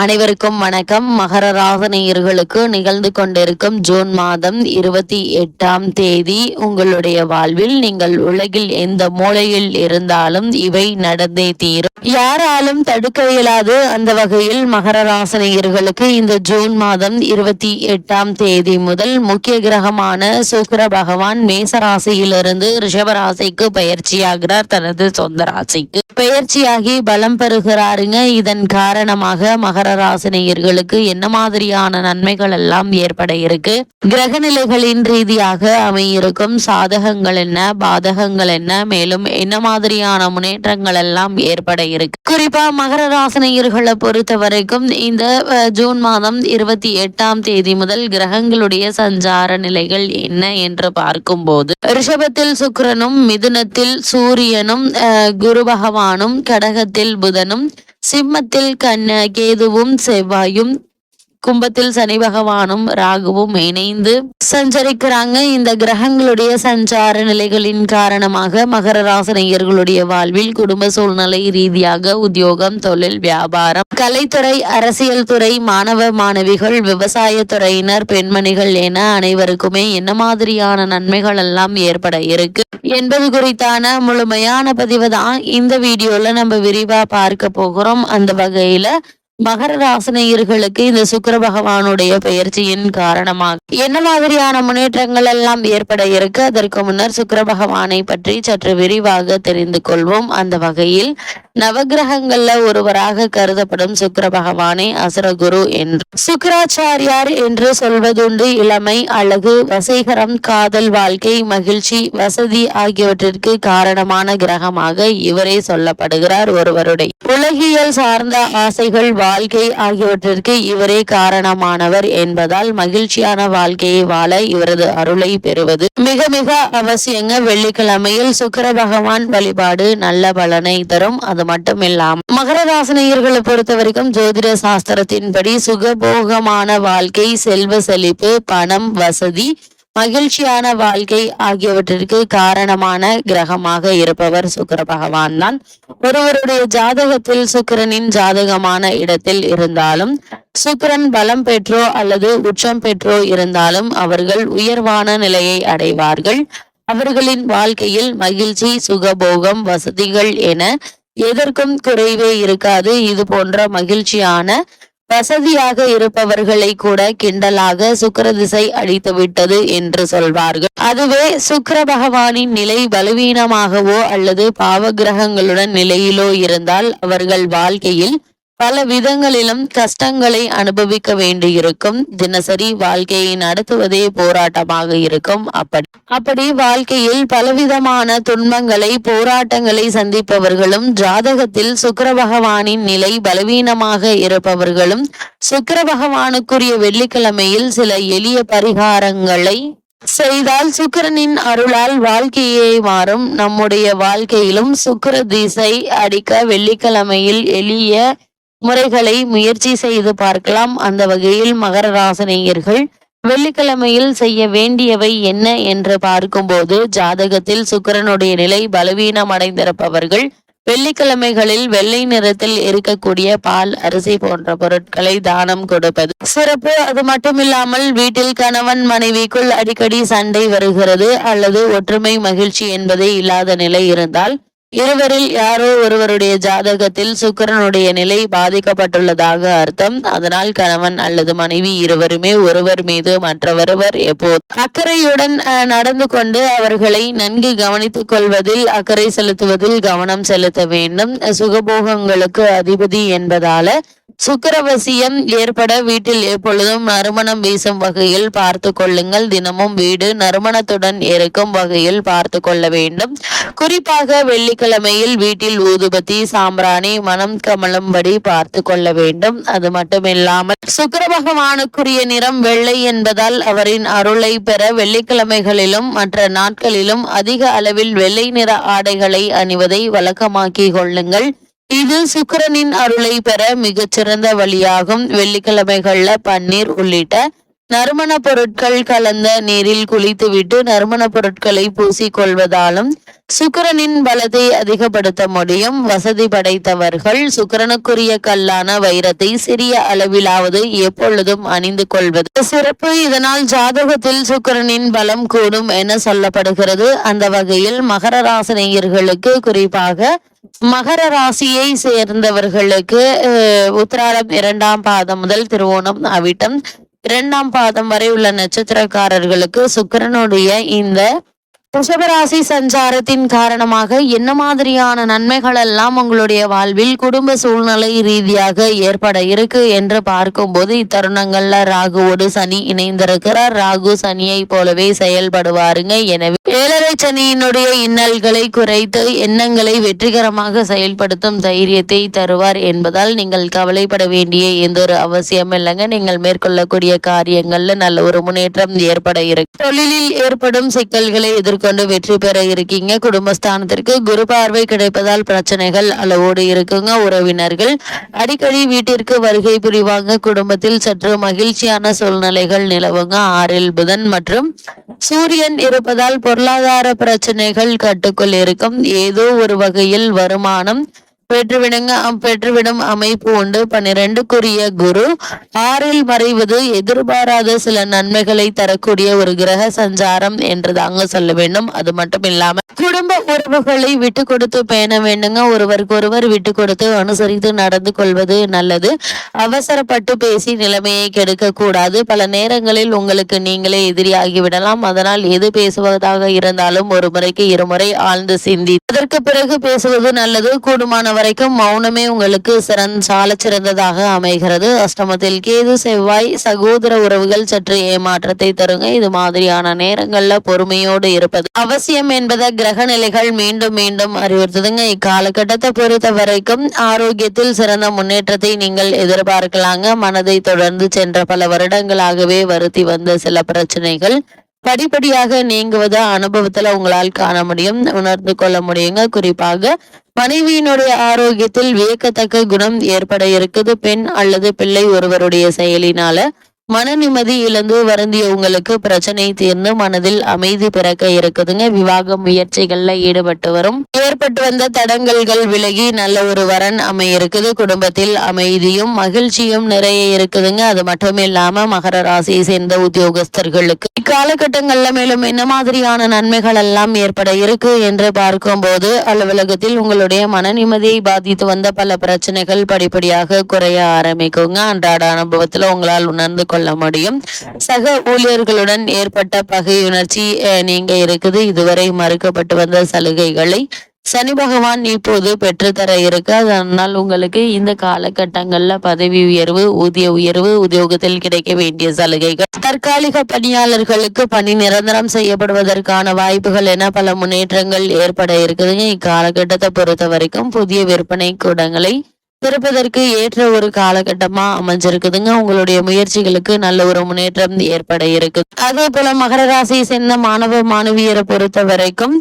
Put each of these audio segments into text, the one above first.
அனைவருக்கும் வணக்கம். மகர ராசனையர்களுக்கு நிகழ்ந்து கொண்டிருக்கும் ஜூன் மாதம் இருபத்தி எட்டாம் தேதி உங்களுடைய வாழ்வில் நீங்கள் உலகில் எந்த மூலையில் இருந்தாலும் இவை நடந்தே தீரும். யாராலும் தடுக்க இயலாது அந்த வகையில் மகர ராசனையர்களுக்கு இந்த ஜூன் மாதம் இருபத்தி எட்டாம் தேதி முதல் முக்கிய கிரகமான சுக்கர பகவான் மேச ராசியிலிருந்து ரிஷப ராசிக்கு பயிற்சியாகிறார். தனது சொந்த ராசிக்கு பயிற்சியாகி பலம் பெறுகிறாருங்க. இதன் காரணமாக மகர ராசினியர்களுக்கு என்ன மாதிரியான நன்மைகள் எல்லாம் ஏற்பட இருக்கு? கிரக நிலைகளின் ரீதியாக அமையிருக்கும் சாதகங்கள் என்ன? பாதகங்கள் என்ன? மேலும் என்ன மாதிரியான முன்னேற்றங்கள் எல்லாம் ஏற்பட இருக்கு? குறிப்பா மகர ராசினியர்களை பொறுத்த வரைக்கும் இந்த ஜூன் மாதம் இருபத்தி எட்டாம் தேதி முதல் கிரகங்களுடைய சஞ்சார நிலைகள் என்ன என்று பார்க்கும்போது ரிஷபத்தில் சுக்ரனும் மிதுனத்தில் சூரியனும் அஹ், குரு பகவானும் கடகத்தில் புதனும் சிம்மத்தில் கண்ண கேதுவும் செவ்வாயும் கும்பத்தில் சனி பகவானும் ராகுவும் இணைந்து சஞ்சரிக்கிறாங்க. இந்த கிரகங்களுடைய சஞ்சார நிலைகளின் காரணமாக மகர ராசனையர்களுடைய வாழ்வில் குடும்ப சூழ்நிலை ரீதியாக உத்தியோகம் தொழில் வியாபாரம் கலைத்துறை அரசியல் துறை மாணவ மாணவிகள் விவசாய துறையினர் பெண்மணிகள் என அனைவருக்குமே என்ன மாதிரியான நன்மைகள் எல்லாம் ஏற்பட இருக்கு என்பது குறித்தான முழுமையான பதிவு தான் இந்த வீடியோல நம்ம விரிவா பார்க்க போகிறோம். அந்த வகையில மகர ராசினியர்களுக்கு இந்த சுக்கர பகவானுடைய பயிற்சியின் காரணமாக என்ன மாதிரியான முன்னேற்றங்கள் எல்லாம் ஏற்பட இருக்கு? அதற்கு முன்னர் சுக்கர பகவானை பற்றி சற்று விரிவாக தெரிந்து கொள்வோம். அந்த வகையில் நவகிரகங்கள்ல ஒருவராக கருதப்படும் சுக்கர பகவானை அசுரகுரு என்று. சுக்கராச்சாரியார் என்று சொல்வதுண்டு இளமை அழகு வசீகரம் காதல் வாழ்க்கை மகிழ்ச்சி வசதி ஆகியவற்றிற்கு காரணமான கிரகமாக இவரே சொல்லப்படுகிறார் ஒருவருடைய. உலகியல் சார்ந்த ஆசைகள் வாழ்க்கை ஆகியவற்றிற்கு இவரே காரணமானவர் என்பதால் மகிழ்ச்சியான வாழ்க்கையை வாழ இவரது அருளை பெறுவது. மிக மிக அவசியங்க வெள்ளிக்கிழமையில் சுக்கர பகவான் வழிபாடு நல்ல பலனை தரும். அது மட்டும் இல்லாம மகர ராசினியர்களை பொறுத்த வரைக்கும் ஜோதிட சாஸ்திரத்தின்படி சுகபோகமான வாழ்க்கை செல்வ செழிப்பு பணம் வசதி மகிழ்ச்சியான வாழ்க்கை ஆகியவற்றிற்கு காரணமான கிரகமாக இருப்பவர் சுக்கர பகவான் தான் ஒருவருடைய ஜாதகத்தில் சுக்கரனின் ஜாதகமான இடத்தில் இருந்தாலும் சுக்கரன் பலம் பெற்றோ அல்லது உச்சம் பெற்றோ இருந்தாலும் அவர்கள் உயர்வான நிலையை அடைவார்கள். அவர்களின் வாழ்க்கையில் மகிழ்ச்சி சுகபோகம் வசதிகள் என எதற்கும் குறைவே இருக்காது. இது போன்ற மகிழ்ச்சியான வசதியாக இருப்பவர்களை கூட கிண்டலாக சுக்கர திசை அடித்து விட்டது என்று சொல்வார்கள். அதுவே சுக்கர பகவானின் நிலை பலவீனமாகவோ அல்லது பாவகிரகங்களுடன் நிலையிலோ இருந்தால் அவர்கள் வாழ்க்கையில் பல விதங்களிலும் கஷ்டங்களை அனுபவிக்க வேண்டியிருக்கும். தினசரி வாழ்க்கையை நடத்துவதே போராட்டமாக இருக்கும். அப்படி அப்படி வாழ்க்கையில் பலவிதமான துன்பங்களை போராட்டங்களை சந்திப்பவர்களும் ஜாதகத்தில் சுக்கர பகவானின் நிலை பலவீனமாக இருப்பவர்களும் சுக்கர பகவானுக்குரிய வெள்ளிக்கிழமையில் சில எளிய பரிகாரங்களை செய்தால் சுக்கிரனின் அருளால் வாழ்க்கையை மாறும். நம்முடைய வாழ்க்கையிலும் சுக்கர திசை அடிக்க வெள்ளிக்கிழமையில் எளிய முறைகளை முயற்சி செய்து பார்க்கலாம். அந்த வகையில் மகர ராசினியர்கள் வெள்ளிக்கிழமையில் செய்ய வேண்டியவை என்ன என்று பார்க்கும்போது ஜாதகத்தில் சுக்கிரனுடைய நிலை பலவீனம் அடைந்திருப்பவர்கள் வெள்ளிக்கிழமைகளில் வெள்ளை நிறத்தில் இருக்கக்கூடிய பால் அரிசி போன்ற பொருட்களை தானம் கொடுப்பது சிறப்பு. அது மட்டுமில்லாமல் வீட்டில் கணவன் மனைவிக்குள் அடிக்கடி சண்டை வருகிறது. அல்லது ஒற்றுமை மகிழ்ச்சி என்பதே இல்லாத நிலை இருந்தால் இருவரில் யாரோ ஒருவருடைய ஜாதகத்தில் சுக்கிரனுடைய நிலை பாதிக்கப்பட்டுள்ளதாக அர்த்தம். அதனால் கணவன் அல்லது மனைவி இருவருமே ஒருவர் மீது மற்றவருவர் எப்போது அக்கறையுடன் அஹ், நடந்து கொண்டு அவர்களை நன்கு கவனித்துக் கொள்வதில் அக்கறை செலுத்துவதில் கவனம் செலுத்த வேண்டும். சுகபோகங்களுக்கு அதிபதி என்பதால சுக்கிரவசியம் ஏற்பட வீட்டில் எப்பொழுதும் நறுமணம் வீசும் வகையில் பார்த்து கொள்ளுங்கள். தினமும் வீடு நறுமணத்துடன் இருக்கும் வகையில் பார்த்து கொள்ள வேண்டும். குறிப்பாக வெள்ளிக்கிழமையில் வீட்டில் ஊதுபத்தி சாம்பிராணி மனம் கமலும்படி பார்த்து கொள்ள வேண்டும். அது மட்டுமில்லாமல் சுக்கர பகவானுக்குரிய நிறம் வெள்ளை என்பதால் அவரின் அருளை பெற வெள்ளிக்கிழமைகளிலும் மற்ற நாட்களிலும் அதிக அளவில் வெள்ளை நிற ஆடைகளை அணிவதை வழக்கமாக்கி கொள்ளுங்கள். இது சுக்கிரனின் அருளை பெற மிகச்சிறந்த வழியாகும். வெள்ளிக்கிழமைகள்ல பன்னீர் உள்ளிட்ட நறுமண பொருட்கள் கலந்த நீரில் குளித்துவிட்டு நறுமண பொருட்களை பூசிக்கொள்வதாலும் சுக்கிரனின் பலத்தை அதிகப்படுத்த முடியும். வசதி படைத்தவர்கள் சுக்கிரனுக்குரிய கல்லான வைரத்தை சிறிய அளவிலாவது எப்பொழுதும் அணிந்து கொள்வது சிறப்பு. இதனால் ஜாதகத்தில் சுக்கிரனின் பலம் கூடும் என சொல்லப்படுகிறது. அந்த வகையில் மகர ராசினியர்களுக்கு குறிப்பாக மகர ராசியை சேர்ந்தவர்களுக்கு உத்திராடம் இரண்டாம் பாதம் முதல் திருவோணம் அவிட்டம் இரண்டாம் பாதம் வரை உள்ள நட்சத்திரக்காரர்களுக்கு சுக்கிரனுடைய இந்த ரிஷபராசி சஞ்சாரத்தின் காரணமாக என்ன மாதிரியான நன்மைகள் எல்லாம் உங்களுடைய வாழ்வில் குடும்ப சூழ்நிலை ரீதியாக ஏற்பட இருக்கு என்று பார்க்கும்போது இத்தருணங்கள்ல ராகுவோடு சனி இணைந்திருக்கிறார். ராகு சனியை போலவே செயல்படுவாருங்க. எனவே ஏழரை சனியினுடைய இன்னல்களை குறைத்து எண்ணங்களை வெற்றிகரமாக செயல்படுத்தும் தைரியத்தை தருவார் என்பதால் நீங்கள் கவலைப்பட வேண்டிய எந்த ஒரு அவசியம் இல்லைங்க. நீங்கள் மேற்கொள்ளக்கூடிய காரியங்கள்ல நல்ல ஒரு முன்னேற்றம் ஏற்பட இருக்கு. தொழிலில் ஏற்படும் சிக்கல்களை எதிர்கொண்டு வெற்றி பெற இருக்கீங்க. குடும்பஸ்தானத்திற்கு குரு பார்வை கிடைப்பதால் பிரச்சனைகள் அளவோடு இருக்குங்க. உறவினர்கள் அடிக்கடி வீட்டிற்கு வருகை புரிவாங்க. குடும்பத்தில் சற்று மகிழ்ச்சியான சூழ்நிலைகள் நிலவுங்க. ஆறில் புதன் மற்றும் சூரியன் இருப்பதால் பொருளாதார பிரச்சனைகள் கட்டுக்குள் இருக்கும். ஏதோ ஒரு வகையில் வருமானம் பெற்றுவிடுங்க. பெற்றுவிடும் அமைப்பு உண்டு. பன்னிரெண்டுக்குரிய குரு. ஆறில் மறைவது எதிர்பாராத சில நன்மைகளை தரக்கூடிய ஒரு கிரக சஞ்சாரம் என்று தாங்க சொல்ல வேண்டும். அது மட்டும் இல்லாம குடும்ப உறவுகளை விட்டு கொடுத்து பேண வேண்டுங்க. ஒருவருக்கு ஒருவர் விட்டு கொடுத்து அனுசரித்து நடந்து கொள்வது நல்லது. அவசரப்பட்டு பேசி நிலைமையை கெடுக்க கூடாது பல நேரங்களில் உங்களுக்கு நீங்களே எதிரியாகி விடலாம். அதனால் எது பேசுவதாக இருந்தாலும் ஒரு முறைக்கு இருமுறை ஆழ்ந்து சிந்தி. அதற்கு பிறகு பேசுவது நல்லது. கூடுமான வரைக்கும் மௌனமே உங்களுக்கு சிறந்த சால சிறந்ததாக அமைகிறது. அஷ்டமத்தில் கேது செவ்வாய் சகோதர உறவுகள் சற்று ஏமாற்றத்தை தருங்க. இது மாதிரியான நேரங்கள்ல பொறுமையோடு இருப்பது அவசியம் என்பதை கிரக நிலைகள் மீண்டும் மீண்டும் அறிவுறுத்துதுங்க. இக்காலகட்டத்தை பொறுத்த வரைக்கும் ஆரோக்கியத்தில் சிறந்த முன்னேற்றத்தை நீங்கள் எதிர்பார்க்கலாங்க. மனதை தொடர்ந்து சென்ற பல வருடங்களாகவே வருத்தி வந்த சில பிரச்சனைகள் படிப்படியாக நீங்குவத அனுபவத்துல உங்களால் காண முடியும். உணர்ந்து கொள்ள முடியுங்க குறிப்பாக மனைவியினுடைய ஆரோக்கியத்தில் வியக்கத்தக்க குணம் ஏற்பட இருக்குது. பெண் அல்லது பிள்ளை ஒருவருடைய செயலினால மன நிம்மதி இழந்து வருந்தியவங்களுக்கு பிரச்சனை தீர்ந்து மனதில் அமைதி பிறக்க இருக்குதுங்க. விவாக முயற்சிகள்ல ஈடுபட்டு வரும். ஏற்பட்டு வந்த தடங்கல்கள் விலகி நல்ல ஒரு வரன் அமை இருக்குது. குடும்பத்தில் அமைதியும் மகிழ்ச்சியும் நிறைய இருக்குதுங்க. அது மட்டும் இல்லாம மகர ராசியை சேர்ந்த உத்தியோகஸ்தர்களுக்கு இக்காலகட்டங்கள்ல மேலும் என்ன மாதிரியான நன்மைகள் எல்லாம் ஏற்பட இருக்கு என்று பார்க்கும்போது அலுவலகத்தில் உங்களுடைய மன நிம்மதியை பாதித்து வந்த பல பிரச்சனைகள் படிப்படியாக குறைய ஆரம்பிக்குங்க. அன்றாட அனுபவத்துல உங்களால் உணர்ந்து கொள்ள முடியும். சக ஊழியர்களுடன் ஏற்பட்ட பகையுணர்ச்சி நீங்க இருக்குது. இதுவரை மறுக்கப்பட்டு வந்த சலுகைகளை சனி பகவான் இப்போது பெற்றுத்தர இருக்கு அதனால் உங்களுக்கு இந்த காலகட்டங்கள்ல பதவி உயர்வு ஊதிய உயர்வு உத்தியோகத்தில் கிடைக்க வேண்டிய சலுகைகள். தற்காலிக பணியாளர்களுக்கு பணி நிரந்தரம் செய்யப்படுவதற்கான வாய்ப்புகள் என பல முன்னேற்றங்கள் ஏற்பட இருக்குதுங்க. இக்காலகட்டத்தை பொறுத்த வரைக்கும் புதிய விற்பனை கூடங்களை திறப்பதற்கு ஏற்ற ஒரு காலகட்டமா அமைஞ்சிருக்குதுங்க. உங்களுடைய முயற்சிகளுக்கு நல்ல ஒரு முன்னேற்றம் ஏற்பட இருக்கு. அதே போல மகர ராசியை சேர்ந்த மாணவ மாணவியரை பொறுத்த வரைக்கும்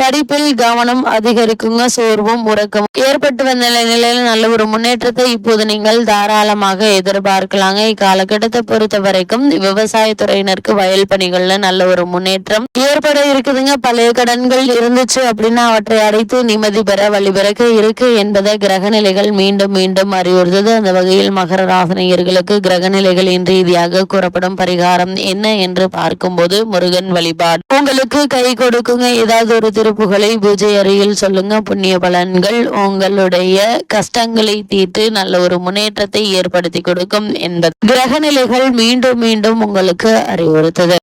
படிப்பில் கவனம் அதிகரிக்குங்க சோர்வும் உறக்கம். ஏற்பட்டு வந்த நிலையில நல்ல ஒரு முன்னேற்றத்தை இப்போது நீங்கள் தாராளமாக எதிர்பார்க்கலாங்க. இக்காலகட்டத்தை பொறுத்த வரைக்கும் விவசாயத்துறையினருக்கு வயல் பணிகள்ல நல்ல ஒரு முன்னேற்றம் ஏற்பட இருக்குதுங்க. பழைய கடன்கள் இருந்துச்சு அப்படின்னா அவற்றை அடைத்து நிம்மதி பெற வழிபிறக்க இருக்கு என்பதை கிரக நிலைகள் மீண்டும் மீண்டும் அறிவுறுத்தது. அந்த வகையில் மகர ராசனையர்களுக்கு கிரக நிலைகளின் ரீதியாக கூறப்படும் பரிகாரம் என்ன என்று பார்க்கும்போது முருகன் வழிபாடு. உங்களுக்கு கை கொடுக்குங்க. ஏதாவது ஒரு திரு சிறப்புகளை பூஜை அறையில் சொல்லுங்க. புண்ணிய பலன்கள் உங்களுடைய கஷ்டங்களை தீர்த்து நல்ல ஒரு முன்னேற்றத்தை ஏற்படுத்தி கொடுக்கும் என்பது. கிரக நிலைகள் மீண்டும் மீண்டும் உங்களுக்கு அறிவுறுத்தது.